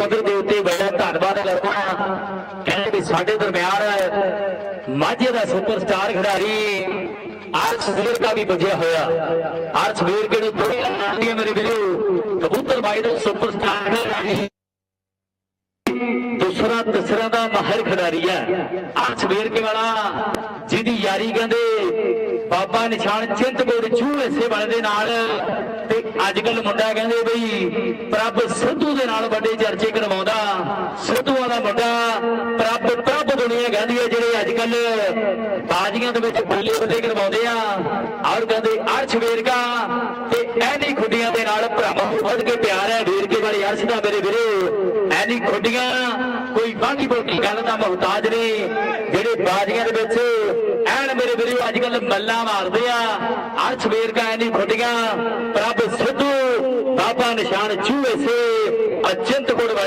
ਪੱਧਰ ਦੇ ਉੱਤੇ ਬੜਾ ਧੰਨਵਾਦ ਕਰਦਾ ਹਾਂ। ਕਹਿੰਦੇ ਵੀ ਸਾਡੇ ਦਰਮਿਆਨ ਮਾਝੇ ਦਾ ਸੁਪਰਸਟਾਰ ਖਿਡਾਰੀ ਆਰਸ਼ ਵੀਰ ਦਾ ਵੀ ਪੁੱਜਿਆ ਹੋਇਆ। ਆਰਸ਼ ਵੀਰ ਕਿਹੜੀ ਥੋੜੀ ਆਉਂਦੀ ਹੈ ਮੇਰੇ ਵੀਰੋ? ਕਬੂਤਰ ਬਾਈ ਦਾ ਸੁਪਰਸਟਾਰ ਖਿਡਾਰੀ ਦੂਸਰਾ ਤੀਸਰਾ ਦਾ ਮਾਹਿਰ ਖਿਡਾਰੀ ਹੈ। ਅਰਸ਼ ਵੇਰਕੇ ਵਾਲਾ ਜਿਹਦੀ ਯਾਰੀ ਕਹਿੰਦੇ ਬਾਬਾ ਨਿਸ਼ਾਨ ਚਿੰਤਪੁਰ ਚੂਹ ਇਸੇ ਵਾਲੇ ਨਾਲ। ਤੇ ਅੱਜ ਕੱਲ ਮੁੰਡਾ ਕਹਿੰਦੇ ਬਈ, ਪ੍ਰਭ ਸਿੱਧੂ ਦੇ ਨਾਲ ਵੱਡੇ ਚਰਚੇ ਕਰਵਾਉਂਦਾ। ਸਿੱਧੂ ਵਾਲਾ ਮੁੰਡਾ ਪ੍ਰਭ ਪ੍ਰਭ ਦੁਨੀਆ ਕਹਿੰਦੀ ਹੈ, ਜਿਹੜੇ ਅੱਜ ਕੱਲ ਬਾਜ਼ੀਆਂ ਦੇ ਵਿੱਚ ਬੱਲੇ ਬੱਲੇ ਕਰਵਾਉਂਦੇ ਆ। ਔਰ ਕਹਿੰਦੇ, ਅਰਸ਼ ਵੇਰਕਾ ਤੇ ਐਨੀ ਖੁੱਡੀਆਂ ਦੇ ਨਾਲ ਭਰਾਵਾਂ ਨੂੰ ਵੱਧ ਕੇ ਪਿਆਰ ਹੈ। ਵੇਰਕੇ ਵਾਲੇ ਅਰਸ਼ ਦਾ ਮੇਰੇ ਵੀਰੇ, ਐਨੀ ਖੁੱਡੀਆਂ, ਕੋਈ ਬਾਗੀ ਬੋਟੀ ਗੱਲ ਦਾ ਮੁਹਤਾਜ ਨੇ, ਜਿਹੜੇ ਬਾਜ਼ੀਆਂ ਦੇ ਵਿੱਚ ਅੱਜ ਕੱਲ ਮੱਲਾ ਮਾਰਦੇ ਆ। ਅੱਜ ਸਵੇਰ ਕਾ ਐਨੀ ਫੁੱਟੀਆਂ ਪ੍ਰਭ ਸਿੱਧੂ, ਬਾਬਾ ਨਿਸ਼ਾਨ ਚੂਹੇ ਸੇ ਅਚੰਤ ਗੁੜ ਵਾਲੇ